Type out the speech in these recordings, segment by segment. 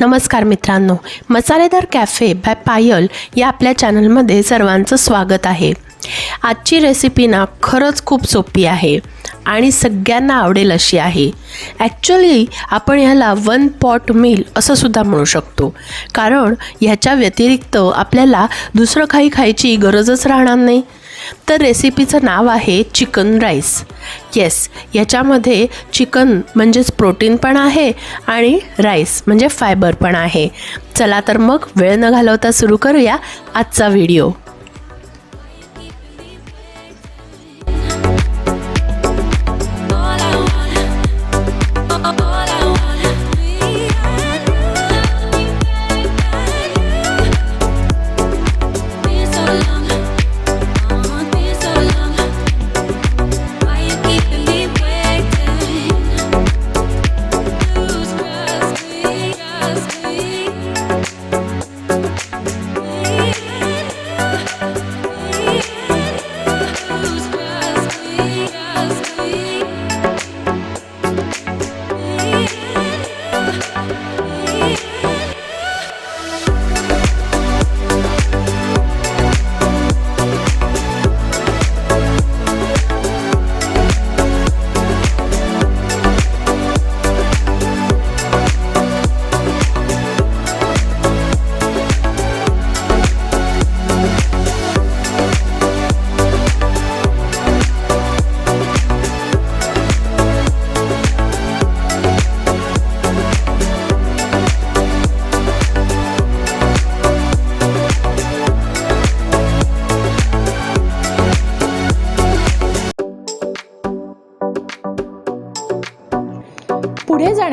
नमस्कार मित्रांनो मसालेदार कॅफे बाय पायल या आपल्या चॅनलमध्ये सर्वांचं स्वागत आहे. आजची रेसिपी ना खरंच खूप सोपी आहे आणि सगळ्यांना आवडेल अशी आहे. ॲक्च्युली आपण ह्याला वन पॉट मील असं सुद्धा म्हणू शकतो. कारण ह्याच्या व्यतिरिक्त आपल्याला दुसरं काही खायची गरजच राहणार नाही. तर रेसिपीचं नाव आहे चिकन राईस येस याच्यामध्ये चिकन म्हणजेच प्रोटीन पण आहे आणि राईस म्हणजे फायबर पण आहे. चला तर मग वेळ न घालवता सुरू करूया आजचा व्हिडिओ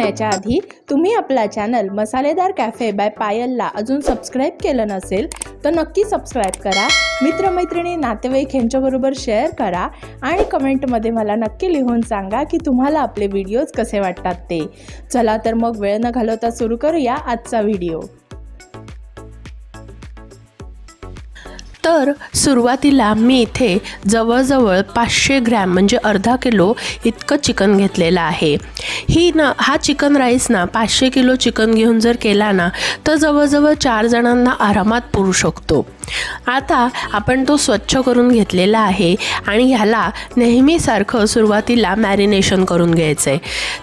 पुढे जाण्याच्या आधी तुम्ही आपला चॅनल मसालेदार कॅफे बाय पायलला अजून सबस्क्राईब केलं नसेल तर नक्की सबस्क्राईब करा. मित्रमैत्रिणी नातेवाईक यांच्याबरोबर शेअर करा आणि कमेंटमध्ये मला नक्की लिहून सांगा की तुम्हाला आपले व्हिडिओज कसे वाटतात ते. चला तर मग वेळ न घालवता सुरू करूया आजचा व्हिडिओ तर सुरुवातीला मी इथे जवळजवळ पाचशे ग्रॅम म्हणजे अर्धा किलो इतकं चिकन घेतलेलं आहे. ही ना हा चिकन राईस ना पाचशे किलो चिकन घेऊन जर केला ना तर जवळजवळ चार जणांना आरामात पुरू शकतो. आता आपण तो स्वच्छ करून घेतलेला आहे आणि ह्याला नेहमीसारखं सुरुवातीला मॅरिनेशन करून घ्यायचं आहे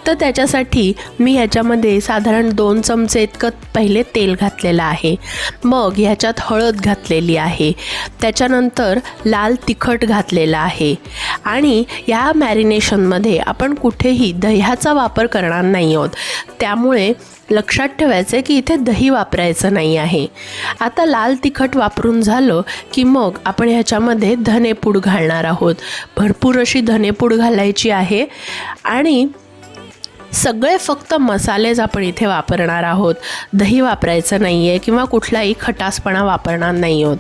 तर त्याच्यासाठी मी ह्याच्यामध्ये साधारण दोन चमचे इतकं पहिले तेल घातलेलं आहे. मग ह्याच्यात हळद घातलेली आहे. त्याच्यानंतर लाल तिखट घातलेलं आहे. आणि या मॅरिनेशनमध्ये आपण कुठेही दह्याचा वापर करणार नाही आहोत. त्यामुळे लक्षात ठेवायचं आहे की इथे दही वापरायचं नाही आहे. आता लाल तिखट वापरून झालं की मग आपण ह्याच्यामध्ये धनेपूड घालणार आहोत. भरपूर अशी धनेपूड घालायची आहे आणि सगळे फक्त मसालेच आपण इथे वापरणार आहोत. दही वापरायचं नाही आहे किंवा कुठलाही खटासपणा वापरणार नाही आहोत.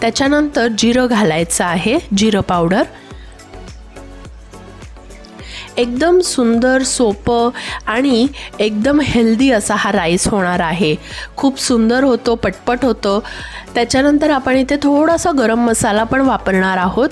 त्याच्यानंतर जिरं घालायचं आहे जिरं पावडर. एकदम सुंदर सोपं आणि एकदम हेल्दी असा हा राईस होणार आहे. खूप सुंदर होतो पटपट होतो. त्याच्यानंतर आपण इथे थोडासा गरम मसाला पण वापरणार आहोत.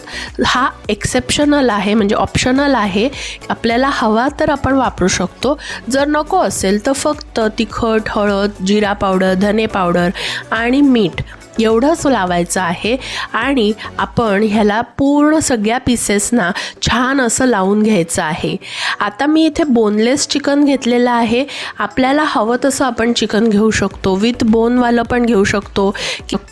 हा एक्सेप्शनल आहे म्हणजे ऑप्शनल आहे. आपल्याला हवा तर आपण वापरू शकतो. जर नको असेल तर फक्त तिखट हळद जिरा पावडर धने पावडर आणि मीठ. एवढंच लावायचं आहे आणि आपण ह्याला पूर्ण सगळ्या पीसेसना छान असं लावून घ्यायचं आहे. आता मी इथे बोनलेस चिकन घेतलेलं आहे. आपल्याला हवं तसं आपण चिकन घेऊ शकतो. विथ बोनवालं पण घेऊ शकतो.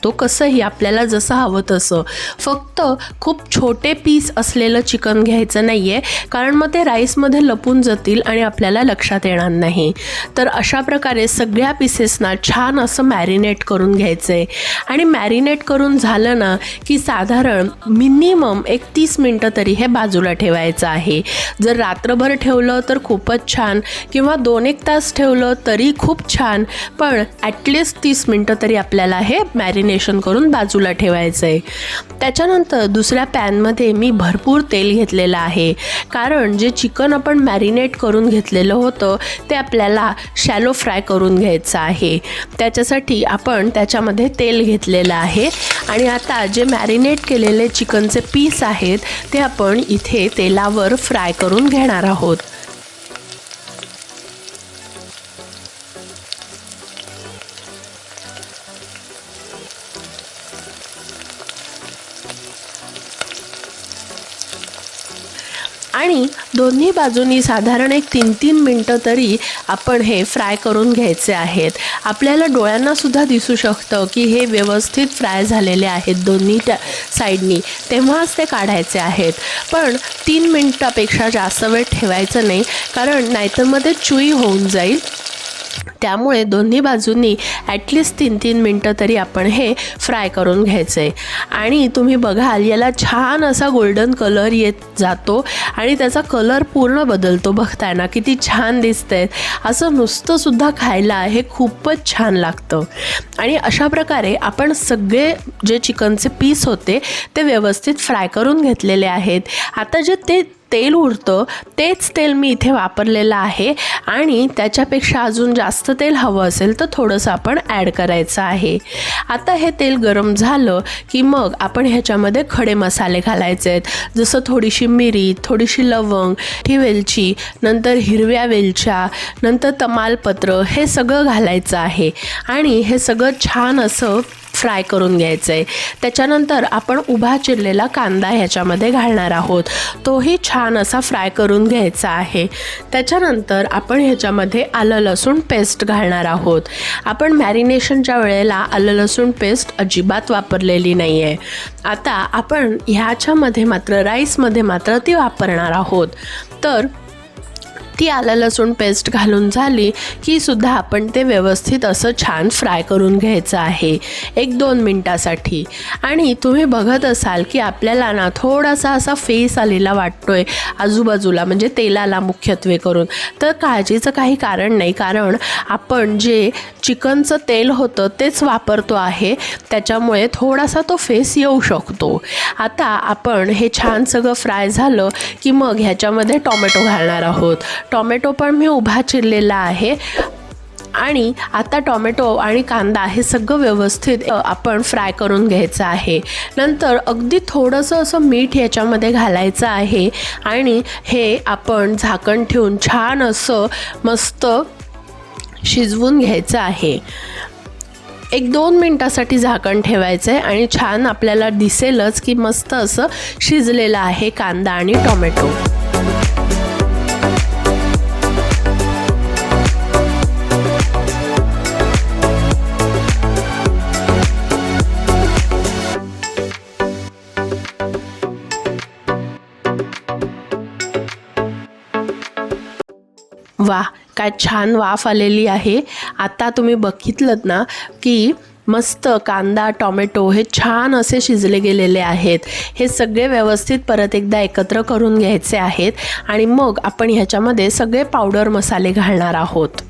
तो कसंही आपल्याला जसं हवं तसं. फक्त खूप छोटे पीस असलेलं चिकन घ्यायचं नाही आहे कारण मग ते राईसमध्ये लपून जातील आणि आपल्याला लक्षात येणार नाही. तर अशा प्रकारे सगळ्या पीसेसना छान असं मॅरिनेट करून घ्यायचं आहे आणि मॅरिनेट करून झालं ना की साधारण मिनिमम एक तीस मिनटं तरी हे बाजूला ठेवायचं आहे. जर रात्रभर ठेवलं तर खूपच छान किंवा दोन एक तास ठेवलं तरी खूप छान पण ॲटलिस्ट तीस मिनटं तरी आपल्याला हे मॅरिनेशन करून बाजूला ठेवायचं आहे त्याच्यानंतर दुसऱ्या पॅनमध्ये मी भरपूर तेल घेतलेलं आहे. कारण जे चिकन आपण मॅरिनेट करून घेतलेलं होतं ते आपल्याला शॅलो फ्राय करून घ्यायचं आहे. त्याच्यासाठी आपण त्याच्यामध्ये तेल घेतलेलं आहे. आणि आता जे मॅरिनेट केलेले चिकनचे पीस आहेत ते आपण इथे तेलावर फ्राय करून घेणार आहोत. आणि दोन्ही बाजूनी साधारण एक तीन तीन मिनटं तरी आपण हे फ्राय करून घ्यायचे आहेत. आपल्याला डोळ्यांनासुद्धा दिसू शकतं की हे व्यवस्थित फ्राय झालेले आहेत दोन्ही त्या साईडनी. तेव्हाच ते काढायचे आहेत. पण तीन मिनटापेक्षा जास्त वेळ ठेवायचं नाही कारण नाहीतरमध्ये चुई होऊन जाईल. त्यामुळे दोन्ही बाजूंनी ॲटलिस्ट तीन तीन मिनटं तरी आपण हे फ्राय करून घ्यायचं आहे आणि तुम्ही बघाल याला छान असा गोल्डन कलर येत जातो आणि त्याचा कलर पूर्ण बदलतो बघताना. किती छान दिसतंय. असं नुसतंसुद्धा खायला हे खूपच छान लागतं. आणि अशा प्रकारे आपण सगळे जे चिकनचे पीस होते ते व्यवस्थित फ्राय करून घेतलेले आहेत. आता जे ते तेल उरतं तेच तेल मी इथे वापरलेलं आहे. आणि त्याच्यापेक्षा अजून जास्त तेल हवं असेल तर थोडंसं आपण ॲड करायचं आहे. आता हे तेल गरम झालं की मग आपण ह्याच्यामध्ये खडे मसाले घालायचे आहेत. जसं थोडीशी मिरी थोडीशी लवंग ही वेलची नंतर हिरव्या वेलच्या नंतर तमालपत्र हे सगळं घालायचं आहे. आणि हे सगळं छान असं फ्राय करून घ्यायचं आहे त्याच्यानंतर आपण उभा चिरलेला कांदा ह्याच्यामध्ये घालणार आहोत. तोही छान असा फ्राय करून घ्यायचा आहे. त्याच्यानंतर आपण ह्याच्यामध्ये आलं लसूण पेस्ट घालणार आहोत. आपण मॅरिनेशनच्या वेळेला आलं लसूण पेस्ट अजिबात वापरलेली नाही आहे आता आपण ह्याच्यामध्ये मात्र राईसमध्ये मात्र ती वापरणार आहोत. तर ती आलं लसूण पेस्ट घालून झाली की सुद्धा आपण ते व्यवस्थित असं छान फ्राय करून घ्यायचं आहे. एक दोन मिनटासाठी. आणि तुम्ही बघत असाल की आपल्याला ना थोडासा असा फेस आलेला वाटतोय आजूबाजूला म्हणजे तेलाला मुख्यत्वे करून. तर काळजीचं काही कारण नाही कारण आपण जे चिकनचं तेल होतं तेच वापरतो आहे. त्याच्यामुळे थोडासा तो फेस येऊ शकतो. आता आपण हे छान सगळं फ्राय झालं की मग ह्याच्यामध्ये टॉमॅटो घालणार आहोत. टॉमॅटो पण मी उभा चिरलेला आहे. आणि आता टॉमॅटो आणि कांदा हे सगळं व्यवस्थित आपण फ्राय करून घ्यायचं आहे. नंतर अगदी थोडंसं असं मीठ याच्यामध्ये घालायचं आहे. आणि हे आपण झाकण ठेवून छान असं मस्त शिजवून घ्यायचं आहे. एक दोन मिनटासाठी झाकण ठेवायचं आहे आणि छान आपल्याला दिसेलच की मस्त असं शिजलेलं आहे कांदा आणि टोमॅटो. वा काय छान वाफ आलेली आहे. आता तुम्ही बघितलं ना की मस्त कांदा टॉमॅटो हे छान असे शिजले गेलेले आहेत. हे सगळे व्यवस्थित परत एकदा एकत्र करून घ्यायचे आहेत आणि मग आपण ह्याच्यामध्ये सगळे पावडर मसाले घालणार आहोत.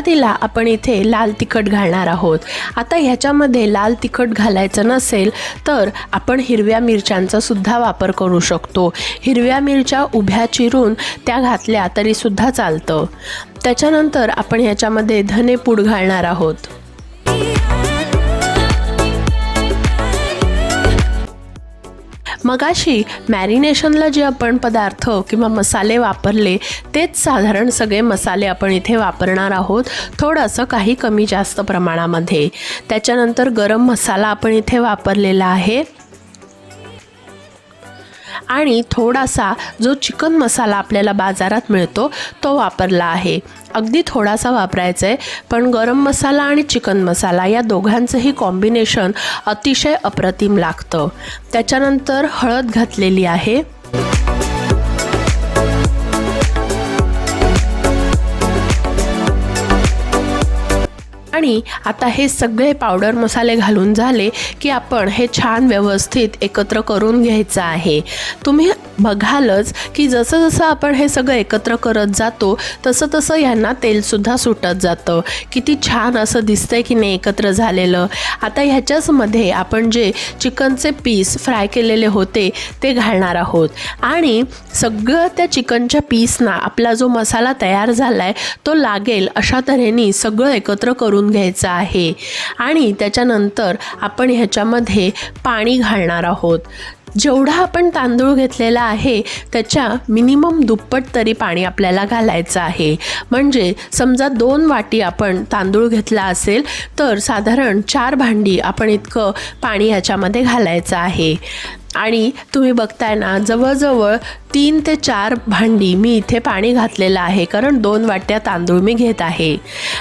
सुरुवातीला आपण इथे लाल तिखट घालणार आहोत. आता ह्याच्यामध्ये लाल तिखट घालायचं नसेल तर आपण हिरव्या मिरच्यांचा सुद्धा वापर करू शकतो. हिरव्या मिरच्या उभ्या चिरून त्या घातल्या तरीसुद्धा चालतं. त्याच्यानंतर आपण ह्याच्यामध्ये धनेपूड घालणार आहोत. मगाशी मॅरिनेशनला जे आपण पदार्थ किंवा मसाले वापरले तेच साधारण सगळे मसाले आपण इथे वापरणार आहोत थोडंसं काही कमी जास्त प्रमाणामध्ये. त्याच्यानंतर गरम मसाला आपण इथे वापरलेला आहे. आणि थोडासा जो चिकन मसाला आपल्याला बाजारात मिळतो तो वापरला आहे. अगदी थोडासा वापरायचा आहे पण गरम मसाला आणि चिकन मसाला या दोघांचंही कॉम्बिनेशन अतिशय अप्रतिम लागतं. त्याच्यानंतर हळद घातलेली आहे. आणि आता हे सगळे पावडर मसाले घालून झाले की आपण हे छान व्यवस्थित एकत्र करून घ्यायचं आहे. तुम्ही बघालच की जसं जसं आपण हे सगळं एकत्र करत जातो तसं तसं ह्यांना तेलसुद्धा सुटत जातं. किती छान असं दिसतंय की नाही एकत्र झालेलं. आता ह्याच्याचमध्ये आपण जे चिकनचे पीस फ्राय केलेले होते ते घालणार आहोत. आणि सगळं त्या चिकनच्या पीसना आपला जो मसाला तयार झाला आहे तो लागेल अशा तऱ्हेने सगळं एकत्र करून घ्यायचं आहे. आणि त्याच्यानंतर आपण ह्याच्यामध्ये पाणी घालणार आहोत. जेवढा आपण तांदूळ घेतलेला आहे त्याच्या मिनिमम दुप्पट तरी पाणी आपल्याला घालायचं आहे. म्हणजे समजा दोन वाटी आपण तांदूळ घेतला असेल तर साधारण चार भांडी आपण इतकं पाणी ह्याच्यामध्ये घालायचं आहे. आणि तुम्ही बघताय ना जवळजवळ तीन ते चार भांडी मी इथे पाणी घातलेलं आहे कारण दोन वाट्या तांदूळ मी घेत आहे.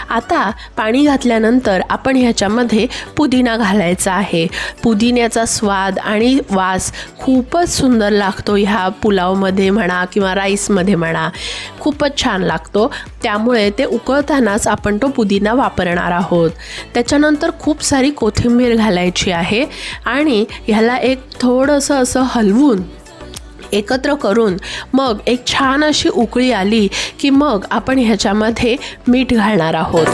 आता पाणी घातल्यानंतर आपण ह्याच्यामध्ये पुदिना घालायचा आहे. पुदिन्याचा स्वाद आणि वास खूपच सुंदर लागतो ह्या पुलावमध्ये म्हणा किंवा राईसमध्ये म्हणा. खूपच छान लागतो. त्यामुळे ते उकळतानाच आपण तो पुदिना वापरणार आहोत. त्याच्यानंतर खूप सारी कोथिंबीर घालायची आहे आणि ह्याला एक थोडं थोडंसं असं हलवून एकत्र करून मग एक छान अशी उकळी आली की मग आपण ह्याच्यामध्ये मीठ घालणार आहोत.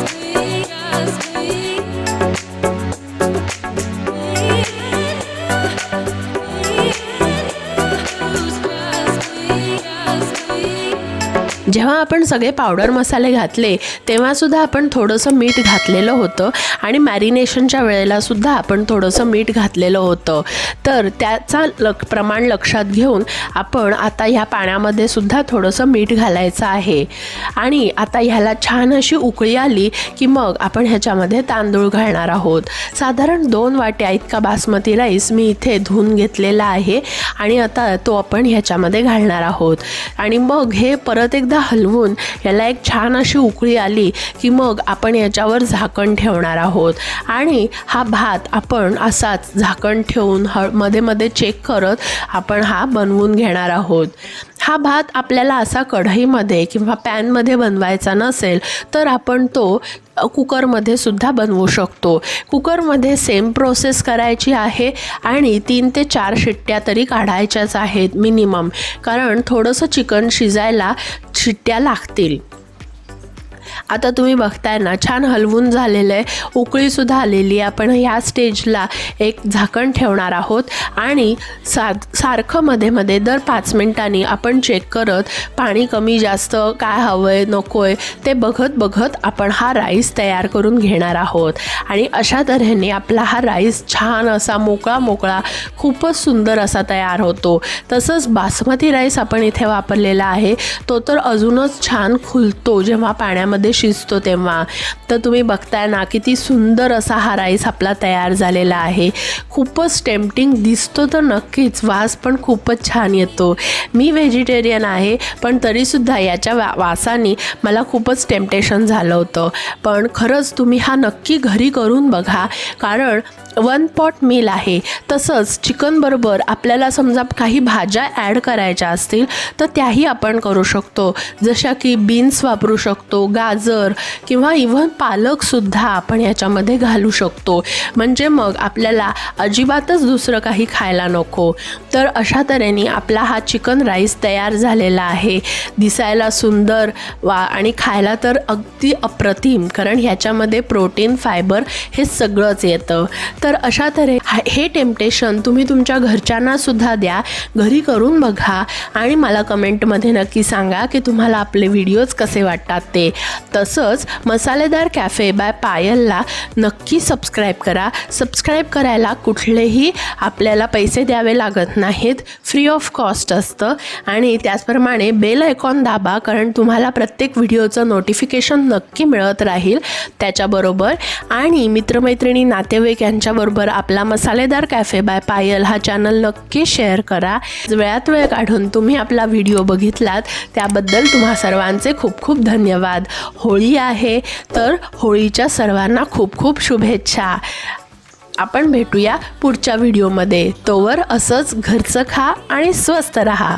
जेव्हा आपण सगळे पावडर मसाले घातले तेव्हासुद्धा आपण थोडंसं मीठ घातलेलं होतं. आणि मॅरिनेशनच्या वेळेलासुद्धा आपण थोडंसं मीठ घातलेलं होतं. तर त्याचा लक प्रमाण लक्षात घेऊन आपण आता ह्या पाण्यामध्ये सुद्धा थोडंसं मीठ घालायचं आहे. आणि आता ह्याला छान अशी उकळी आली की मग आपण ह्याच्यामध्ये तांदूळ घालणार आहोत. साधारण दोन वाट्या इतका बासमती राईस मी इथे धुवून घेतलेला आहे आणि आता तो आपण ह्याच्यामध्ये घालणार आहोत. आणि मग हे परत एकदा हलवून याला एक छान अशी उकळी आली की मग आपण याच्यावर झाकण ठेवणार आहोत. आणि हा भात आपण असाच झाकण ठेवून ह मध्ये मध्ये चेक करत आपण हा बनवून घेणार आहोत. हा भात आपल्याला असा कढईमध्ये किंवा पॅनमध्ये बनवायचा नसेल तर आपण तो कुकरमध्ये सुद्धा बनवू शकतो. कुकरमध्ये सेम प्रोसेस करायची आहे आणि तीन ते चार शिट्ट्या तरी काढायच्याच आहेत मिनिमम कारण थोडंसं चिकन शिजायला शिट्ट्या लागतील. आता तुम्ही बघताय ना छान हलवून झालेलं आहे. उकळीसुद्धा आलेली आहे. आपण ह्या स्टेजला एक झाकण ठेवणार आहोत. आणि सा सारखं मध्ये मध्ये दर पाच मिनिटांनी आपण चेक करत पाणी कमी जास्त काय हवं आहे नको आहे ते बघत बघत आपण हा राईस तयार करून घेणार आहोत. आणि अशा तऱ्हेने आपला हा राईस छान असा मोकळा मोकळा खूपच सुंदर असा तयार होतो. तसंच बासमती राईस आपण इथे वापरलेला आहे. तो तर अजूनच छान खुलतो जेव्हा पाण्यामध्ये शिजतो तेव्हा. तर तुम्ही बघताय ना किती सुंदर असा हा राईस आपला तयार झालेला आहे. खूपच टेम्पटिंग दिसतो तर नक्कीच वास पण खूपच छान येतो. मी व्हेजिटेरियन आहे पण तरीसुद्धा याच्या वा वासाने मला खूपच टेम्पटेशन झालं होतं. पण खरंच तुम्ही हा नक्की घरी करून बघा कारण वन पॉट मील आहे. तसंच चिकनबरोबर आपल्याला समजा काही भाज्या ॲड करायच्या असतील तर त्याही आपण करू शकतो. जशा की बीन्स वापरू शकतो गाजर किंवा इव्हन पालकसुद्धा आपण याच्यामध्ये घालू शकतो. म्हणजे मग आपल्याला अजिबातच दुसरं काही खायला नको. तर अशा तऱ्हेने आपला हा चिकन राईस तयार झालेला आहे. दिसायला सुंदर वा आणि खायला तर अगदी अप्रतिम कारण ह्याच्यामध्ये प्रोटीन फायबर हे सगळंच येतं. तर अशा तऱ्हे हे टेम्पटेशन तुम्ही तुमच्या घरच्यांना सुद्धा द्या घरी करून बघा आणि मला कमेंटमध्ये नक्की सांगा की तुम्हाला आपले व्हिडिओज कसे वाटतात ते. तसंच मसालेदार कॅफे बाय पायलला नक्की सबस्क्राईब करा. सबस्क्राईब करायला कुठलेही आपल्याला पैसे द्यावे लागत नाहीत. फ्री ऑफ कॉस्ट असतं. आणि त्याचप्रमाणे बेल आयकॉन दाबा कारण तुम्हाला प्रत्येक व्हिडिओचं नोटिफिकेशन नक्की मिळत राहील त्याच्याबरोबर. आणि मित्रमैत्रिणी नातेवाईक यांच्या यांच्याबरोबर आपला मसालेदार कॅफे बाय पायल हा चॅनल नक्की शेअर करा. वेळात वेळ काढून तुम्ही आपला व्हिडिओ बघितलात त्याबद्दल तुम्हा सर्वांचे खूप खूप धन्यवाद. होळी आहे तर होळीच्या सर्वांना खूप खूप शुभेच्छा. आपण भेटूया पुढच्या व्हिडिओमध्ये तोवर असंच घरचं खा आणि स्वस्त रहा.